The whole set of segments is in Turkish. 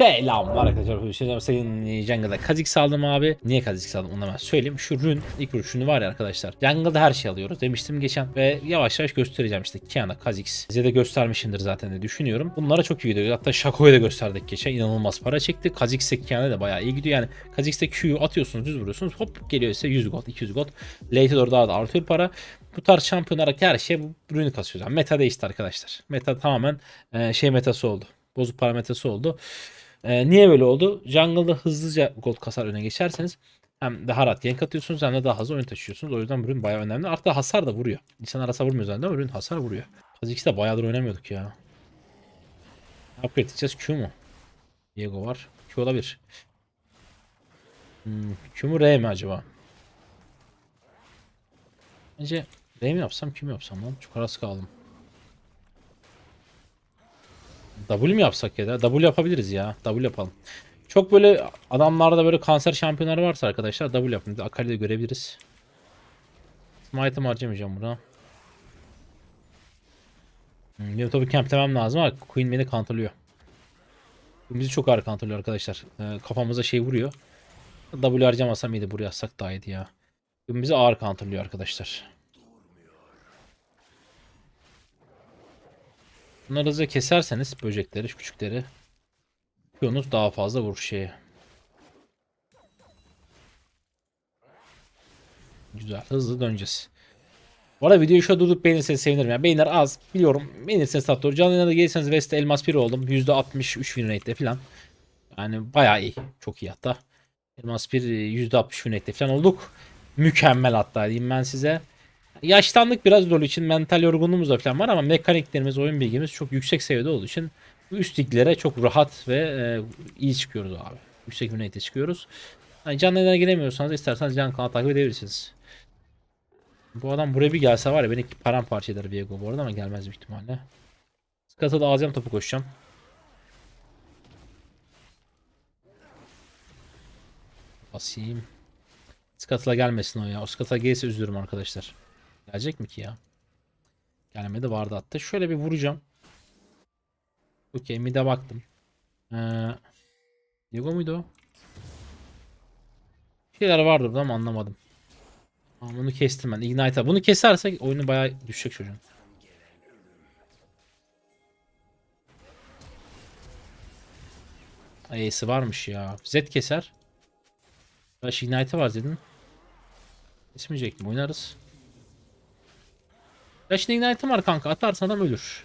Selamlar arkadaşlar. Şimdi sayın Jungle'da Kha'Zix aldım abi. Niye Kha'Zix aldım onu ben söyleyeyim. Şu rün, ilk rün şunu var ya arkadaşlar. Jungle'da her şey alıyoruz demiştim geçen. Ve yavaş yavaş göstereceğim işte. Kiana, Kha'Zix. Size de göstermişimdir zaten de düşünüyorum. Bunlara çok iyi gidiyor. Hatta Shaco'ya da gösterdik geçen. İnanılmaz para çekti. Kha'Zix'e Kiana da bayağı iyi gidiyor. Yani Kha'Zix'te Q'yu atıyorsunuz düz vuruyorsunuz. Hop geliyor ise 100 gold, 200 gold. Late'e doğru daha da artıyor para. Bu tarz şampiyonlara her şey bu rünü kasıyoruz. Yani meta değişti arkadaşlar. Meta tamamen e, şey metası oldu. Bozuk parametresi oldu. Ee, niye böyle oldu? Jungle'da hızlıca gold kasar öne geçerseniz hem daha rahat gank atıyorsunuz hem de daha hızlı oyun taşıyorsunuz. O yüzden ürün bayağı önemli. Artı hasar da vuruyor. İnsanlar hasar vurmuyor zaten ama ürün hasar vuruyor. Kha'Zix'te bayağıdır oynamıyorduk ya. Upgrade edeceğiz Q mu? Diego var. Q olabilir. Hmm, Q mu R mi acaba? Bence R mi yapsam Q mu yapsam lan? Çok arası kaldım. W mi yapsak ya da? W yapabiliriz ya. W yapalım. Çok böyle adamlarda böyle kanser şampiyonları varsa arkadaşlar W yapın. Akali'de görebiliriz. Smite'ım harcamayacağım buna. Hmm, benim tabii camplemem lazım ama Queen beni. Queen bizi çok ağır counterlıyor arkadaşlar. Ee, kafamıza şey vuruyor. W harcamasam iyiydi. Buraya atsak daha iyiydi ya. Bizi ağır counterlıyor arkadaşlar. Bunları hızlıca keserseniz böcekleri, küçükleri Q'nuz daha fazla vurur şeye. Güzel. Hızlı döneceğiz. Bu arada videoyu şurada durdurup beğenirseniz sevinirim. Yani beğeniler az. Biliyorum. Beğenirseniz tatlı olur. Canlı yayına da gelirseniz West'te Elmas 1 oldum. %63 win rate'de falan. Yani bayağı iyi. Çok iyi hatta. Elmas 1 %60 win rate'de falan olduk. Mükemmel hatta diyeyim ben size. Yaşlandık biraz LoL için mental yorgunluğumuz da falan var ama mekaniklerimiz, oyun bilgimiz çok yüksek seviyede olduğu için üst liglere çok rahat ve e, iyi çıkıyoruz abi. Yüksek United'e çıkıyoruz. Yani canlı yayına giremiyorsanız isterseniz can kanal takip edebilirsiniz. Bu adam buraya bir gelse var ya beni paramparça eder Viego bu arada ama gelmez büyük ihtimalle. Skat'a da alacağım topu koşacağım. Basayım. Skat'a gelmesin o ya. O Skat'a gelirse üzülürüm arkadaşlar. Gelecek mi ki ya? Gelmedi vardı hatta. Şöyle bir vuracağım. Okey mid'e baktım. Ee, Diego muydu o? Şeyler vardı burada ama anlamadım. Ama bunu kestim ben. Ignite'a. Bunu kesersek oyunu bayağı düşecek çocuğun. Ayısı varmış ya. Z keser. Flash Ignite'ı var dedin. Kesmeyecek mi? Oynarız. Flash Ignite'ım var kanka. Atarsan adam ölür.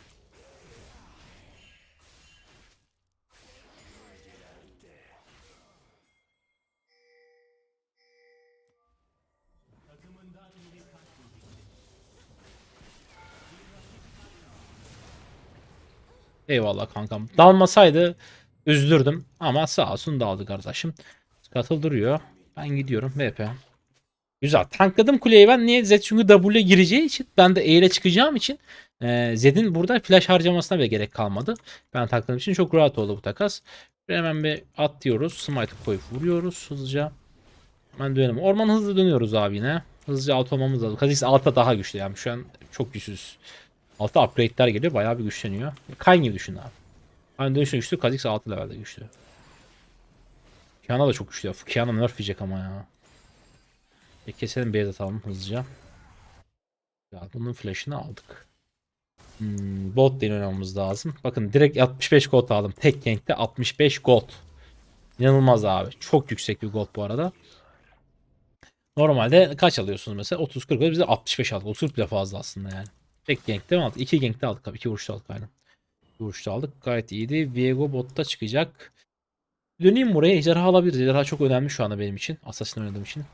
Eyvallah kankam. Dalmasaydı üzülürdüm ama sağ olsun daldı kardeşim. Katıl duruyor. Ben gidiyorum VP. Güzel. Tankladım kuleyi ben. Niye? Zed çünkü W'ye gireceği için. Ben de E ile çıkacağım için. E, Zed'in burada flash harcamasına bile gerek kalmadı. Ben takladığım için çok rahat oldu bu takas. Hemen bir at diyoruz. Smite koyup vuruyoruz hızlıca. Hemen dönelim. Orman hızlı dönüyoruz abi yine. Hızlıca alt olmamız lazım. Kha'Zix alta daha güçlü yani. Şu an çok güçsüz. Altta upgrade'ler geliyor. Bayağı bir güçleniyor. Kayn gibi düşün abi. Hani dönüşte güçlü. Kha'Zix 6 levelde güçlü. Kiana da çok güçlü. Kiana nerf yiyecek ama ya. E keselim base atalım hızlıca. Ya bunun flash'ını aldık. Hmm, lane oynamamız lazım. Bakın direkt 65 gold aldım. Tek gankte 65 gold. İnanılmaz abi. Çok yüksek bir gold bu arada. Normalde kaç alıyorsunuz mesela? 30 40 biz de 65 aldık. 30 bile fazla aslında yani. Tek gankte mi aldık? 2 gankte aldık abi. 2 vuruşta aldık aynen. 2 vuruşta aldık. Gayet iyiydi. Viego botta çıkacak. Döneyim buraya. Ejderha alabiliriz. Ejderha çok önemli şu anda benim için. Assassin oynadığım için.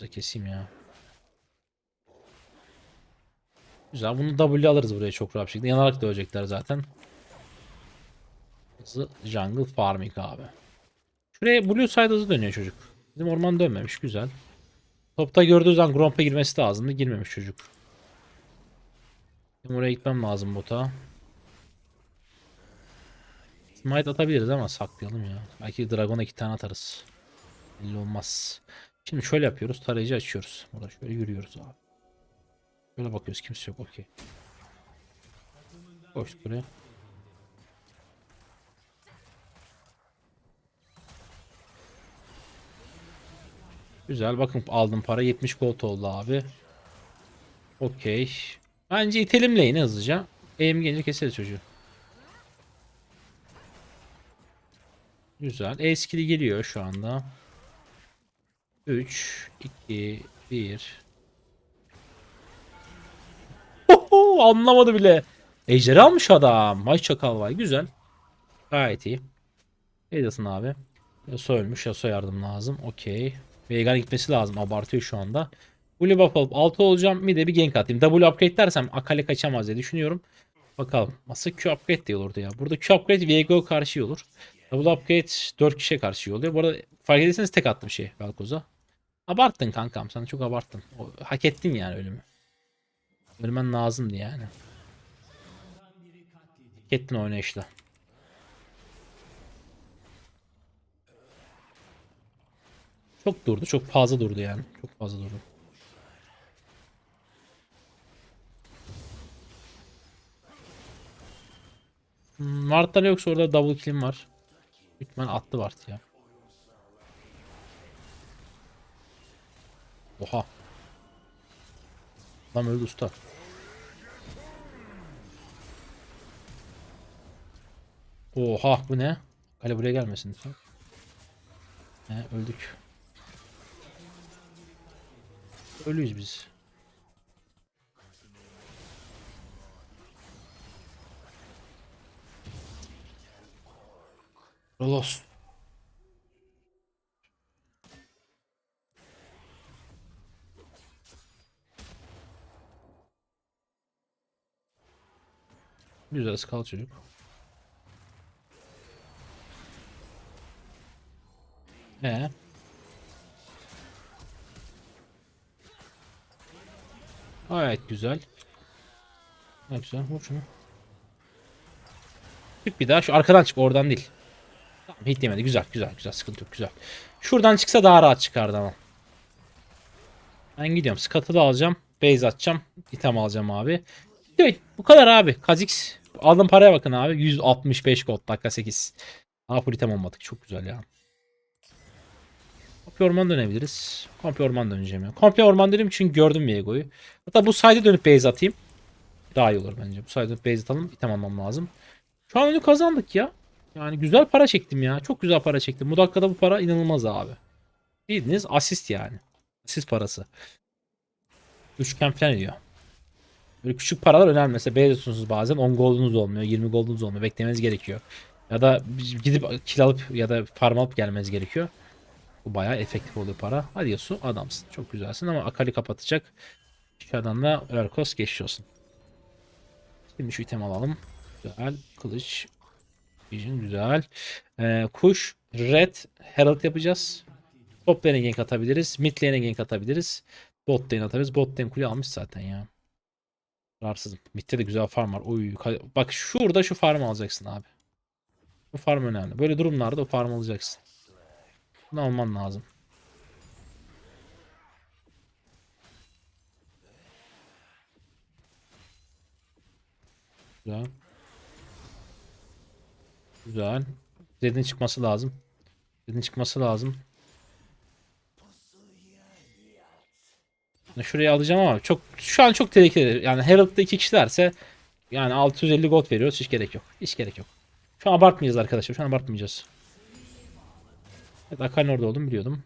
Size keseyim ya. Güzel. Bunu W alırız buraya çok rahat bir şekilde. Yanarak da ölecekler zaten. Hızlı jungle farming abi. Şuraya blue side hızlı dönüyor çocuk. Bizim orman dönmemiş. Güzel. Topta gördüğü zaman Gromp'e girmesi lazımdı. Girmemiş çocuk. Benim oraya gitmem lazım bota. Smite atabiliriz ama saklayalım ya. Belki Dragon'a iki tane atarız. Belli olmaz. Şimdi şöyle yapıyoruz. Tarayıcı açıyoruz. Burada şöyle yürüyoruz abi. Böyle bakıyoruz. Kimse yok. Okey. Koştuk buraya. Güzel. Bakın aldım para. 70 gold oldu abi. Okey. Bence itelim lane'i hızlıca. Aim gelince keseriz çocuğu. Güzel. E geliyor şu anda. 3, 2, 1. Oho, anlamadı bile. Ejderi almış adam. Vay çakal vay. Güzel. Gayet iyi. Edasın abi. Yasuo ölmüş. Yasuo yardım lazım. Okey. Veigar gitmesi lazım. Abartıyor şu anda. Blue buff alıp 6 olacağım. Bir de bir gank atayım. W upgrade dersem Akali kaçamaz diye düşünüyorum. Bakalım. Aslında Q upgrade de iyi olurdu ya. Burada Q upgrade Viego karşı iyi olur. Double upgrade 4 kişiye karşı iyi oluyor. Bu arada fark ederseniz tek attım şey Velkoz'a. Abarttın kankam. Sen çok abarttın. O, hak ettin yani ölümü. Ölmen lazımdı yani. Hak ettin oynayışla. Çok durdu. Çok fazla durdu yani. Çok fazla durdu. Hmm, yoksa orada double kill'im var. İhtimal attı Ward ya. Oha. Adam öldü usta. Oha bu ne? Kale buraya gelmesin lütfen. He, öldük. Ölüyüz biz. Rolos. Güzel skal çocuk. Ee? Gayet güzel. Ne güzel. Vur şunu. Çık bir daha. Şu arkadan çık. Oradan değil. Tamam hit yemedi. Güzel güzel güzel. Sıkıntı yok. Güzel. Şuradan çıksa daha rahat çıkardı ama. Ben gidiyorum. Skatı da alacağım. Base atacağım. item alacağım abi. Evet, bu kadar abi. Kazix. Aldım paraya bakın abi. 165 gold. Dakika 8. Daha full item olmadık. Çok güzel ya. Komple orman dönebiliriz. Komple orman döneceğim ya. Komple orman dedim çünkü gördüm Viego'yu. Hatta bu side'e dönüp base atayım. Daha iyi olur bence. Bu side'e dönüp base atalım. İtem almam lazım. Şu an oyunu kazandık ya. Yani güzel para çektim ya. Çok güzel para çektim. Bu dakikada bu para inanılmaz abi. Bildiğiniz asist yani. Asist parası. Üçgen falan ediyor. Böyle küçük paralar önemli. Mesela base atıyorsunuz bazen 10 gold'unuz olmuyor. 20 gold'unuz olmuyor. Beklemeniz gerekiyor. Ya da gidip kill alıp ya da farm alıp gelmeniz gerekiyor. Bu bayağı efektif oluyor para. Hadi Yasu adamsın. Çok güzelsin ama Akali kapatacak. Dışarıdan da Örkos geçiyorsun. Şimdi şu item alalım. Güzel. Kılıç. Vision güzel. Ee, kuş. Red. Herald yapacağız. Top lane'e gank atabiliriz. Mid lane'e gank atabiliriz. Bot lane atarız. Bot lane kule almış zaten ya. Rahatsızım. Mid'de de güzel farm var. Oy, bak şurada şu farm alacaksın abi. Bu farm önemli. Böyle durumlarda o farm alacaksın. Bunu alman lazım. Güzel. Güzel. Zed'in çıkması lazım. Zed'in çıkması lazım. Şurayı alacağım ama çok şu an çok tehlikeli. Yani Herald'da iki kişilerse yani 650 gold veriyoruz. Hiç gerek yok. Hiç gerek yok. Şu an abartmayacağız arkadaşlar. Şu an abartmayacağız. Evet Akali'nin orada olduğunu biliyordum.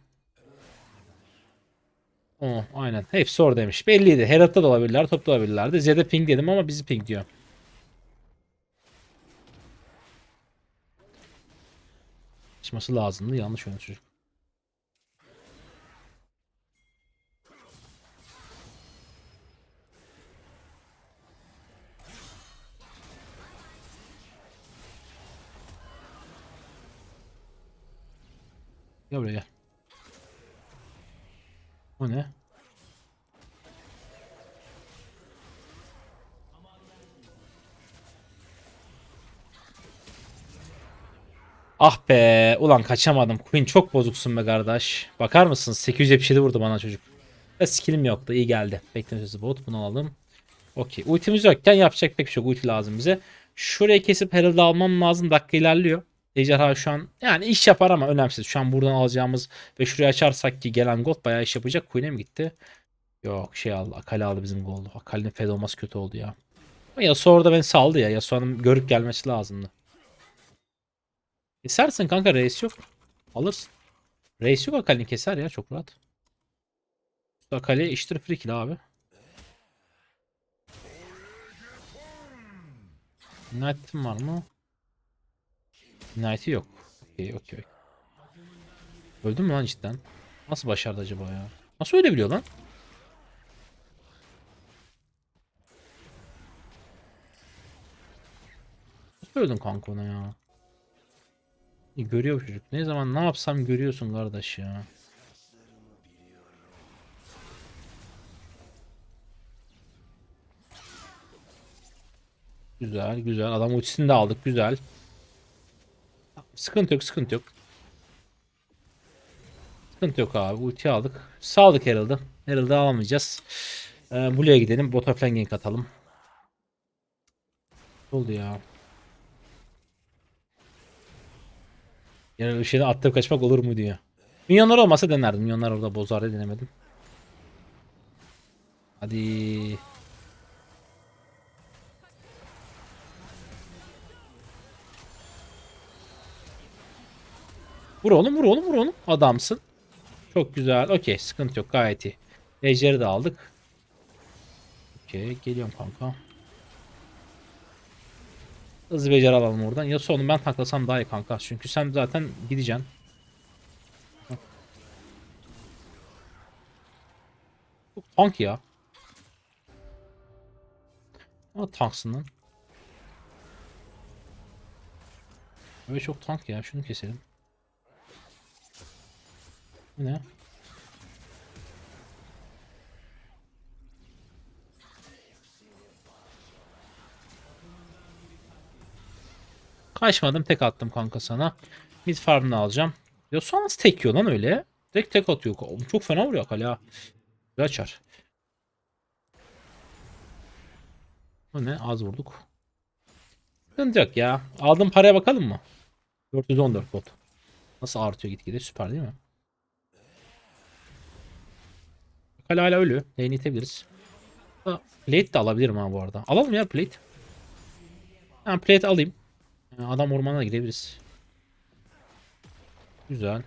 Oh, aynen. Hepsi oradaymış. Belliydi. Herald'da da olabilirler. Topta olabilirlerdi. Zed'e ping dedim ama bizi ping diyor. Çıkması lazımdı. Yanlış çocuk. Gel buraya gel. O ne? Ah be. Ulan kaçamadım. Queen çok bozuksun be kardeş. Bakar mısın? 877 vurdu bana çocuk. Ve skillim yoktu. İyi geldi. Beklentisi bot. Bunu alalım. Okey. Ultimiz yokken yapacak pek bir şey. Ulti lazım bize. Şurayı kesip Herald'ı almam lazım. Dakika ilerliyor. Ejderha şu an yani iş yapar ama önemsiz. Şu an buradan alacağımız ve şuraya açarsak ki gelen gold bayağı iş yapacak. Queen'e mi gitti? Yok şey aldı. Akali aldı bizim goldu. Akali'nin fed olması kötü oldu ya. Ama Yasuo orada beni saldı ya. Yasuo'nun görüp gelmesi lazımdı. Kesersin kanka reis yok. Alırsın. Reis yok Akali'ni keser ya çok rahat. Akali iştir free kill abi. Knight'ın var mı? Knight'ı yok. Okey okey. Öldü mü lan cidden? Nasıl başardı acaba ya? Nasıl ölebiliyor lan? Nasıl öldün kanka ona ya? Görüyor çocuk. Ne zaman ne yapsam görüyorsun kardeş ya. Güzel güzel. Adam ultisini de aldık. Güzel. Sıkıntı yok sıkıntı yok. Sıkıntı yok abi. Ulti aldık. Saldık Herald'ı. Herald'ı alamayacağız. Ee, Blue'ya gidelim. Bota flank gank atalım. Oldu ya? Yani bir şeyden atlayıp kaçmak olur mu diyor. Minyonlar olmasa denerdim. Minyonlar orada bozar diye denemedim. Hadi. Vur oğlum vur oğlum vur oğlum. Adamsın. Çok güzel. Okey sıkıntı yok gayet iyi. Ejderi de aldık. Okey geliyorum kanka. Hızlı becer alalım oradan. Ya onu ben taklasam daha iyi kanka. Çünkü sen zaten gideceksin. Çok tank ya. Ama tanksın lan. Böyle çok tank ya. Şunu keselim. Ne? Kaçmadım tek attım kanka sana. Mid farmını alacağım. Ya sonra tek yiyor lan öyle? Tek tek atıyor. Çok fena vuruyor kale ha. Güzel açar. Bu ne? Az vurduk. Sıkıntı yok ya. Aldığım paraya bakalım mı? 414 bot. Nasıl artıyor gitgide? Süper değil mi? Kale hala ölüyor. Lane'i itebiliriz. Plate de alabilirim ha bu arada. Alalım ya plate. Ben plate alayım. Adam ormana gidebiliriz. Güzel.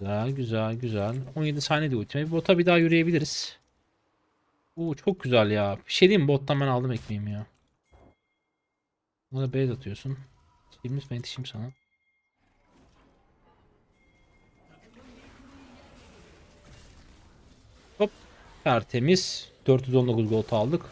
Güzel güzel güzel. 17 saniye de ultime. Bota bir daha yürüyebiliriz. Oo çok güzel ya. Bir şey diyeyim mi? Bottan ben aldım ekmeğimi ya. Buna base atıyorsun. Şimdi ben yetişeyim sana. Hop. Tertemiz. 419 gold aldık.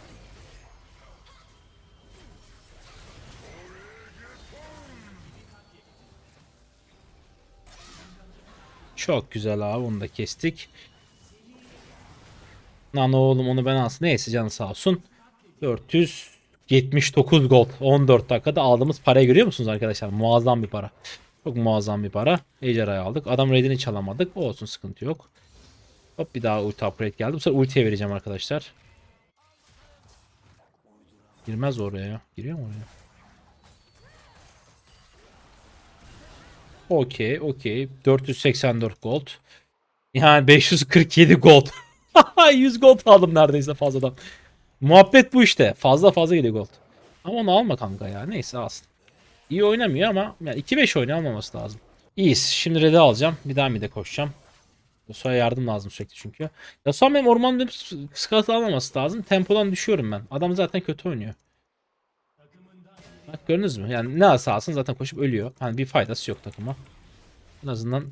Çok güzel abi onu da kestik. Lan oğlum onu ben alsın. Neyse canı sağ olsun. 479 gold. 14 dakikada aldığımız parayı görüyor musunuz arkadaşlar? Muazzam bir para. Çok muazzam bir para. Ejderhayı aldık. Adam raidini çalamadık. Olsun sıkıntı yok. Hop bir daha ulti upgrade geldi. Bu sefer ultiye vereceğim arkadaşlar. Girmez oraya ya. Giriyor mu oraya? Okey okey. 484 gold. Yani 547 gold. 100 gold aldım neredeyse fazladan. Muhabbet bu işte. Fazla fazla geliyor gold. Ama onu alma kanka ya. Neyse alsın. İyi oynamıyor ama yani 2-5 oynuyor almaması lazım. İyiyiz. Şimdi red'i alacağım. Bir daha mid'e koşacağım. Yasuo'ya yardım lazım sürekli çünkü. Yasuo benim ormanda sıkıntı almaması lazım. Tempodan düşüyorum ben. Adam zaten kötü oynuyor. Bak gördünüz mü? Yani ne alsa alsın zaten koşup ölüyor. Hani bir faydası yok takıma. En azından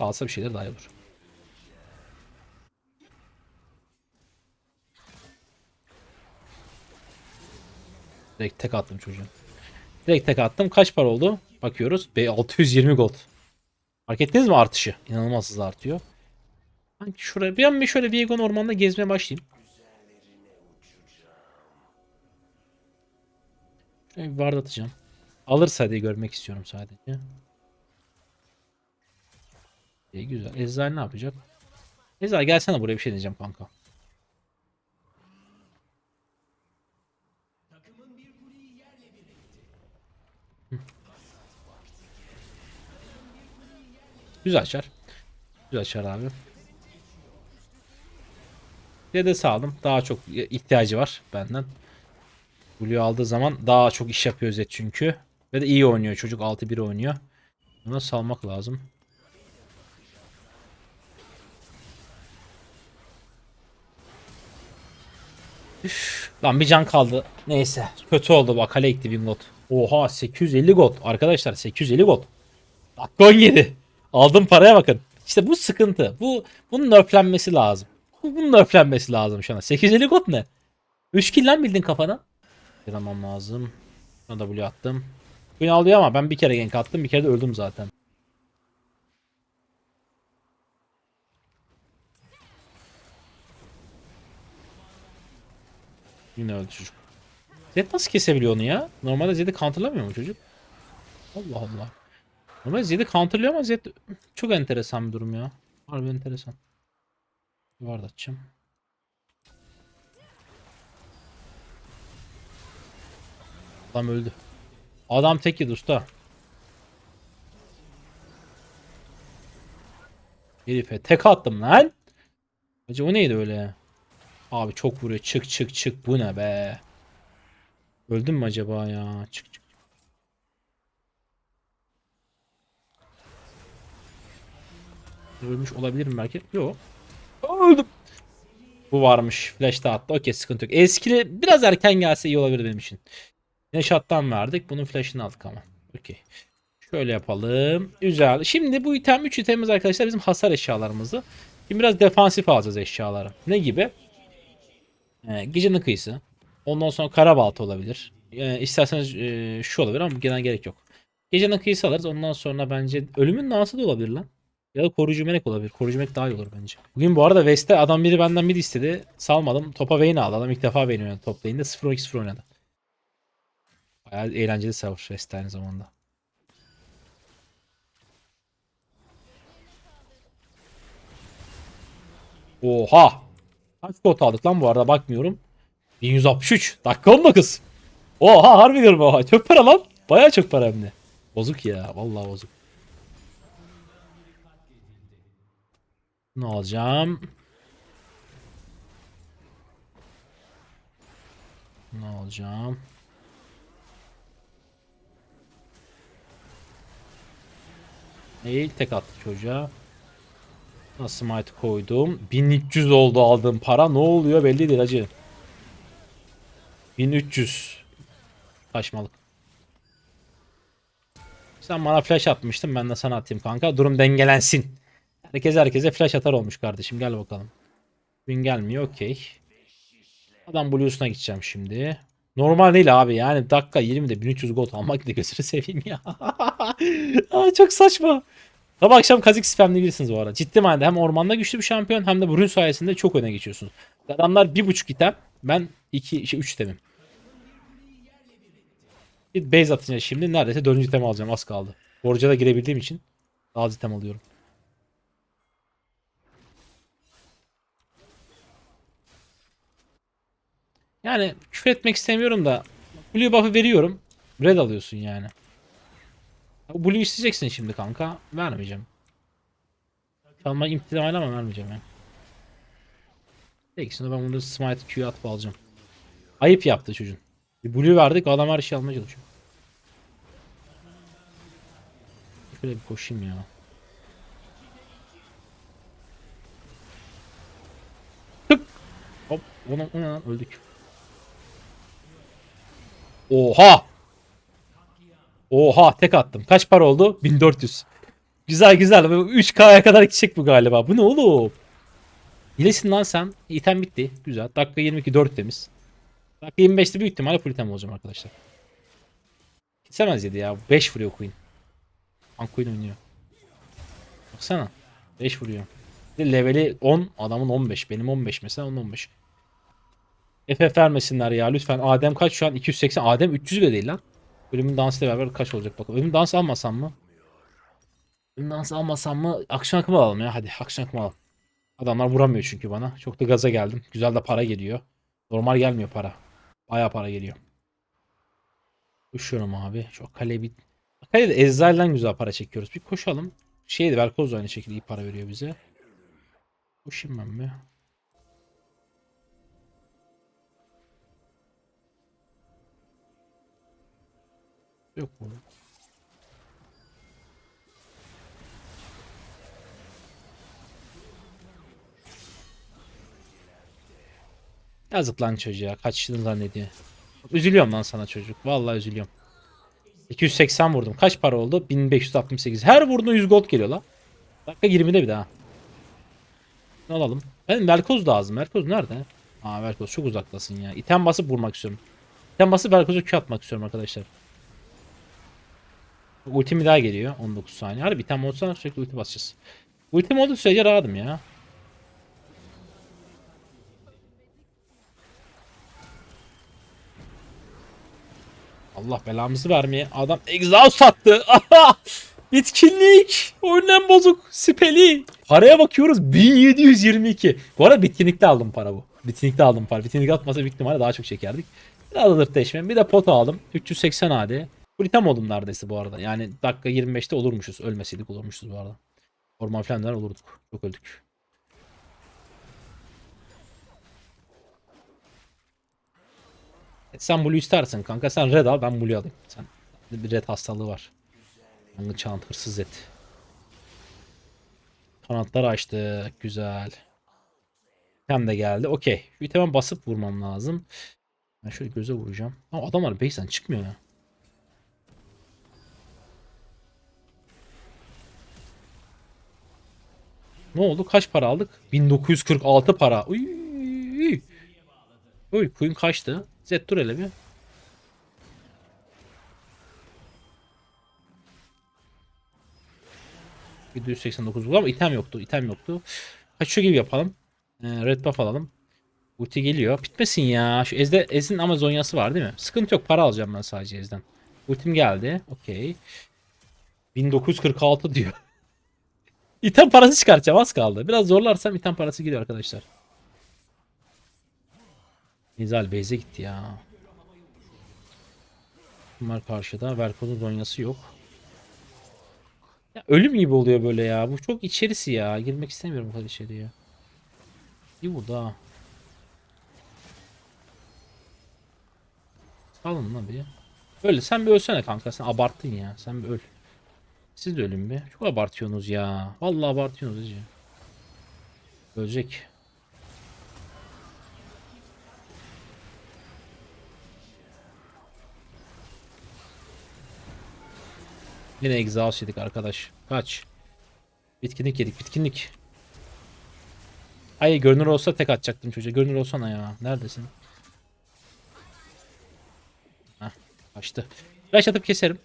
alsa bir şeyler daha iyi olur. Direkt tek attım çocuğun. Direkt tek attım. Kaç para oldu? Bakıyoruz. Be 620 gold. Fark ettiniz mi artışı? İnanılmaz hızlı artıyor. Sanki şuraya bir an bir şöyle Viego'nun ormanda gezmeye başlayayım. Şöyle bir ward atacağım. Alırsa diye görmek istiyorum sadece. İyi güzel. Ezrail ne yapacak? Ezrail gelsene buraya bir şey diyeceğim kanka. Güzel açar. Güzel açar abi. Dede sağladım. Daha çok ihtiyacı var benden. Blue aldığı zaman daha çok iş yapıyor Zed çünkü. Ve de iyi oynuyor çocuk. 6-1 oynuyor. Buna salmak lazım. Üf, lan bir can kaldı. Neyse. Kötü oldu bak. Kale 1000 gold. Oha 850 gold. Arkadaşlar 850 gold. Dakika 17. Aldım paraya bakın. İşte bu sıkıntı. Bu bunun nerflenmesi lazım. Bu- Bunun nerflenmesi lazım şu an. 850 gold ne? 3 kill lan bildin kafadan. Yaramam lazım. Buna W attım. Queen alıyor ama ben bir kere gank attım. Bir kere de öldüm zaten. Yine öldü çocuk. Zed nasıl kesebiliyor onu ya? Normalde Zed'i counterlamıyor mu çocuk? Allah Allah. Normalde Zed'i counterlıyor ama Zed çok enteresan bir durum ya. Harbi enteresan. Var da açacağım. Adam öldü. Adam tek yedi usta. Herife tek attım lan. Acaba o neydi öyle? Abi çok vuruyor. Çık çık çık. Bu ne be? Öldüm mü acaba ya? Çık çık. Ölmüş olabilirim belki. Yok. Öldüm. Bu varmış. Flash da attı. Okey sıkıntı yok. Eskili biraz erken gelse iyi olabilir benim için. Yine shot'tan verdik. Bunun flash'ını aldık ama. Okey. Şöyle yapalım. Güzel. Şimdi bu item 3 itemimiz arkadaşlar bizim hasar eşyalarımızı. Şimdi biraz defansif alacağız eşyaları. Ne gibi? Ee, gecenin kıyısı. Ondan sonra kara balta olabilir. Ee, isterseniz e, şu olabilir ama genel gerek yok. Gecenin kıyısı alırız. Ondan sonra bence ölümün dansı da olabilir lan. Ya da koruyucu melek olabilir. Koruyucu melek daha iyi olur bence. Bugün bu arada West'te adam biri benden mid istedi. Salmadım. Topa Vayne aldı. Adam ilk defa Vayne oynadı top lane'de. 0-12-0 oynadı. Bayağı eğlenceli server West aynı zamanda. Oha! Kaç gold aldık lan bu arada bakmıyorum. 1163. Dakika 19. Oha harbi diyorum oha. Çok para lan. Bayağı çok para hem de. Bozuk ya. Vallahi bozuk. Ne alacağım? Ne alacağım? Değil tek attı çocuğa. Nasıl koydum? 1300 oldu aldığım para. Ne oluyor belli değil hacı. 1300. Saçmalık. Sen bana flash atmıştın. Ben de sana atayım kanka. Durum dengelensin. Herkes herkese flash atar olmuş kardeşim. Gel bakalım. Win gelmiyor. Okey. Adam Blue'suna gideceğim şimdi. Normal değil abi yani dakika 20'de 1300 gold almak da gözünü seveyim ya. Aa, çok saçma. Sabah akşam Kazik spamlayabilirsiniz bu arada. Ciddi manada hem ormanda güçlü bir şampiyon hem de bu rün sayesinde çok öne geçiyorsunuz. Adamlar bir buçuk item. Ben iki, işte üç itemim. Bir base atınca şimdi neredeyse dördüncü item alacağım az kaldı. Borca da girebildiğim için daha item alıyorum. Yani küfür etmek istemiyorum da Blue buff'ı veriyorum. Red alıyorsun yani. Blue isteyeceksin şimdi kanka. Vermeyeceğim. Çalma imtihanı ama vermeyeceğim yani. Peki şimdi ben bunu smite Q'ya atıp alacağım. Ayıp yaptı çocuğun. Bir blue verdik adam her şeyi almaya çalışıyor. Şöyle bir koşayım ya. Tık. Hop. Ona, ona öldük. Oha. Oha tek attım. Kaç para oldu? 1400. Güzel güzel. 3K'ya kadar gidecek bu galiba. Bu ne oğlum? İyilesin lan sen. İtem bitti. Güzel. Dakika 22 4 temiz. Dakika 25'te büyük ihtimalle full item olacağım arkadaşlar. Kesemez yedi ya. 5 vuruyor Queen. Tank Queen oynuyor. Baksana. 5 vuruyor. Bir leveli 10. Adamın 15. Benim 15 mesela onun 15. FF vermesinler ya lütfen. Adem kaç şu an? 280. Adem 300 bile değil lan. Ölümün dansıyla beraber kaç olacak bakalım. Ölümün dansı almasam mı? Ölümün dansı almasam mı? Aksiyon akımı alalım ya. Hadi aksiyon akımı alalım. Adamlar vuramıyor çünkü bana. Çok da gaza geldim. Güzel de para geliyor. Normal gelmiyor para. Baya para geliyor. Koşuyorum abi. Çok kale bir... Kalede Ezrail'den güzel para çekiyoruz. Bir koşalım. Şeydi Velkoz da aynı şekilde iyi para veriyor bize. Koşayım ben bir. Yok mu? Yazık lan çocuğa. Kaçtığını zannediyor. Üzülüyorum lan sana çocuk. Vallahi üzülüyorum. 280 vurdum. Kaç para oldu? 1568. Her vurduğunda 100 gold geliyor lan. Dakika 20'de bir daha. Alalım? Ben Velkoz lazım. Velkoz nerede? Aa Velkoz çok uzaktasın ya. İtem basıp vurmak istiyorum. İtem basıp Velkoz'u Q atmak istiyorum arkadaşlar. Ultimi daha geliyor. 19 saniye. Harbi item olsa sürekli ulti basacağız. Ultim olduğu sürece rahatım ya. Allah belamızı vermeye. Adam exhaust attı. Bitkinlik. Oyundan bozuk. Sipeli. Paraya bakıyoruz. 1722. Bu arada bitkinlikte aldım para bu. Bitkinlikte aldım para. Bitkinlik atmasa büyük ihtimalle daha çok çekerdik. Biraz alır teşmen. Bir de pot aldım. 380 AD. Fulitem oldum neredeyse bu arada. Yani dakika 25'te olurmuşuz. Ölmeseydik olurmuşuz bu arada. Orman falan olurduk. Çok öldük. E, Sen Blue istersen kanka sen red al ben Blue alayım. Sen bir red hastalığı var. Yangın çağın hırsız et. Kanatlar açtı. Güzel. Hem de geldi. Okey. Hemen basıp vurmam lazım. Ben şöyle göze vuracağım. Ama adamlar base'den çıkmıyor ya. Ne oldu? Kaç para aldık? 1946 para. Uy. Uy Queen kaçtı. Zed dur hele bir. %189 buldu ama item yoktu. item yoktu. Kaçıyor gibi yapalım. Ee, red buff alalım. Ulti geliyor. Bitmesin ya. Şu Ezde, Ez'in ama zonyası var değil mi? Sıkıntı yok. Para alacağım ben sadece Ez'den. Ultim geldi. Okey. 1946 diyor. İtem parası çıkartacağım. Az kaldı. Biraz zorlarsam item parası geliyor arkadaşlar. Nizal base'e gitti ya. Bunlar karşıda. Velkoz'un zonyası yok. Ya ölüm gibi oluyor böyle ya. Bu çok içerisi ya. Girmek istemiyorum bu kadar içeriye. İyi vurdu ha. Salın lan bir. Öyle sen bir ölsene kanka. Sen abarttın ya. Sen bir öl. Siz de ölün bir. Çok abartıyorsunuz ya. Vallahi abartıyorsunuz hacı. Ölecek. Yine exhaust yedik arkadaş. Kaç. Bitkinlik yedik bitkinlik. Ay görünür olsa tek atacaktım çocuğa. Görünür olsana ya. Neredesin? Heh, kaçtı. Flash atıp keserim.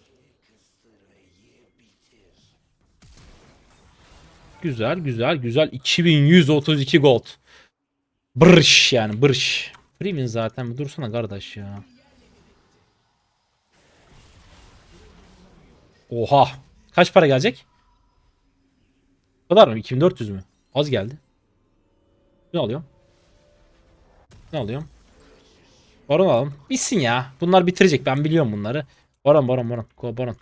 Güzel güzel güzel. 2132 gold. Brış yani brış. Freeman zaten dursana kardeş ya. Oha. Kaç para gelecek? Bu kadar mı? 2400 mü? Az geldi. Ne alıyorum? Ne alıyorum? Baron alalım. Bitsin ya. Bunlar bitirecek. Ben biliyorum bunları. Baron baron baron. Baron.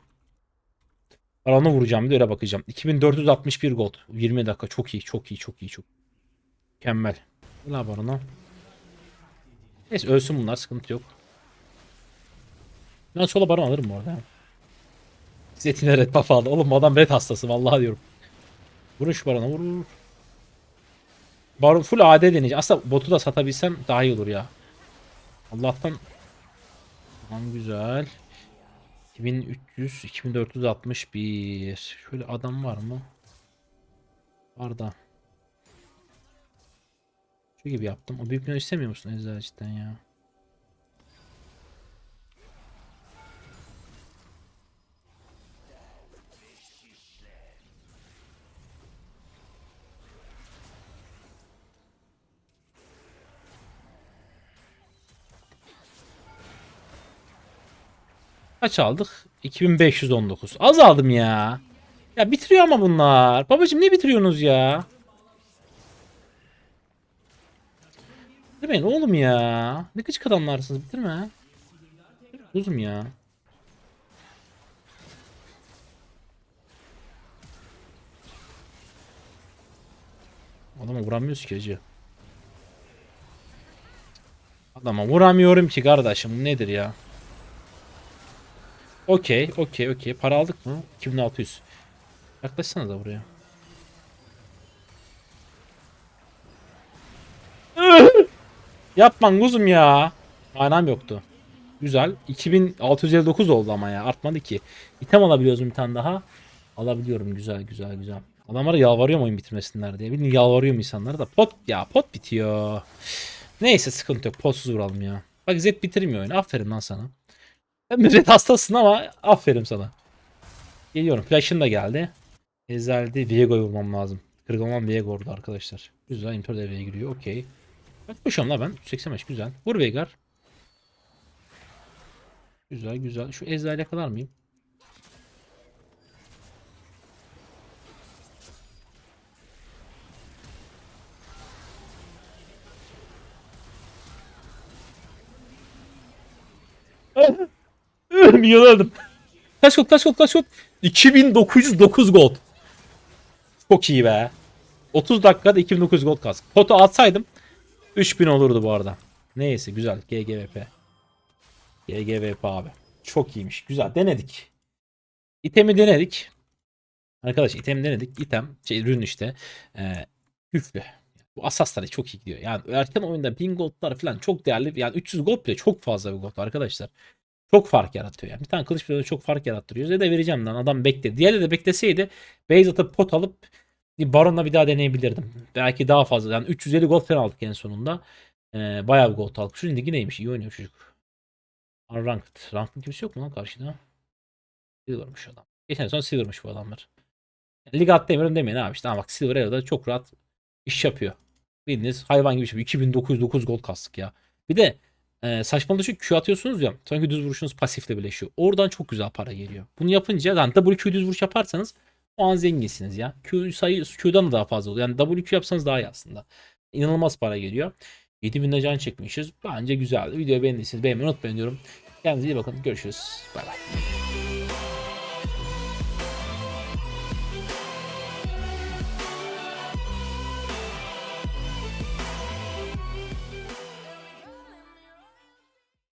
Baron'u vuracağım de öyle bakacağım. 2461 gold. 20 dakika. Çok iyi. Çok iyi. Çok iyi. Çok Mükemmel. La barona. Neyse ölsün bunlar. Sıkıntı yok. Ben sola baron alırım bu arada. Zetine red buff aldı. Oğlum adam red hastası vallahi diyorum. Vurun şu barona vur vur. Baron full AD deneyeceğim. Aslında botu da satabilsem daha iyi olur ya. Allah'tan Tamam güzel. 2300 2461. Şöyle adam var mı? Var da. Şu gibi yaptım. O büyük binayı istemiyor musun Ezra cidden ya? Kaç aldık? 2519. Az aldım ya. Ya bitiriyor ama bunlar. Babacım ne bitiriyorsunuz ya? Bitirmeyin oğlum ya. Ne gıcık adamlarsınız bitirme. Kuzum ya. Adama vuramıyoruz ki acı. Adama vuramıyorum ki kardeşim nedir ya? Okey, okey, okey. Para aldık mı? 2600. Yaklaşsana da buraya. Yapman kuzum ya. Manam yoktu. Güzel. 2659 oldu ama ya. Artmadı ki. İtem alabiliyoruz bir tane daha? Alabiliyorum. Güzel güzel güzel. Adamlara yalvarıyorum oyun bitirmesinler diye. Bilin yalvarıyorum insanlara da. Pot ya pot bitiyor. Neyse sıkıntı yok. Potsuz vuralım ya. Bak Zed bitirmiyor oyunu. Aferin lan sana. Zed hastasın ama aferin sana. Geliyorum. Flash'ın da geldi. Ezel'de Viego'yu vurmam lazım. Kırgınlan Viego orada arkadaşlar. Güzel. Impor devreye giriyor. Okey. Kaç koşuyorum la ben? 85 güzel. Vur Veigar. Güzel güzel. Şu Ezra'yla kadar mıyım? Milyon öldüm. Kaç gold kaç gold kaç gold? 2909 gold. Çok iyi be. 30 dakikada 2900 gold kask. Foto atsaydım 3000 olurdu bu arada. Neyse güzel. GGVP. GGVP abi. Çok iyiymiş. Güzel. Denedik. İtemi denedik. Arkadaş item denedik. İtem şey ürün işte. Ee, güçlü. Bu asasları çok iyi gidiyor. Yani erken oyunda 1000 goldlar falan çok değerli. Yani 300 gold bile çok fazla bir gold arkadaşlar. Çok fark yaratıyor yani. Bir tane kılıç bile çok fark yarattırıyor. Ya da vereceğim lan adam bekle. Diğeri de bekleseydi base atıp pot alıp baronla bir daha deneyebilirdim. Belki daha fazla. Yani 350 gold falan aldık en sonunda. Ee, bayağı bir gold aldık. Şu ligi neymiş? İyi oynuyor çocuk. Unranked. Ranked kimse yok mu lan karşıda? Silver'mış adam. Geçen son Silver'mış bu adamlar. Lig atlayamıyorum demeyin abi. İşte ama bak Silver Arrow'da çok rahat iş yapıyor. Bildiğiniz hayvan gibi şey. 2909 gold kastık ya. Bir de e, saçmalığı şu Q atıyorsunuz ya. Sanki düz vuruşunuz pasifle birleşiyor. Oradan çok güzel para geliyor. Bunu yapınca yani WQ düz vuruş yaparsanız o an zenginsiniz ya. Q sayı Q'dan da daha fazla oluyor. Yani WQ yapsanız daha iyi aslında. İnanılmaz para geliyor. 7000'de can çekmişiz. Bence güzeldi. Videoyu beğendiyseniz beğenmeyi unutmayın diyorum. Kendinize iyi bakın. Görüşürüz. Bay bay.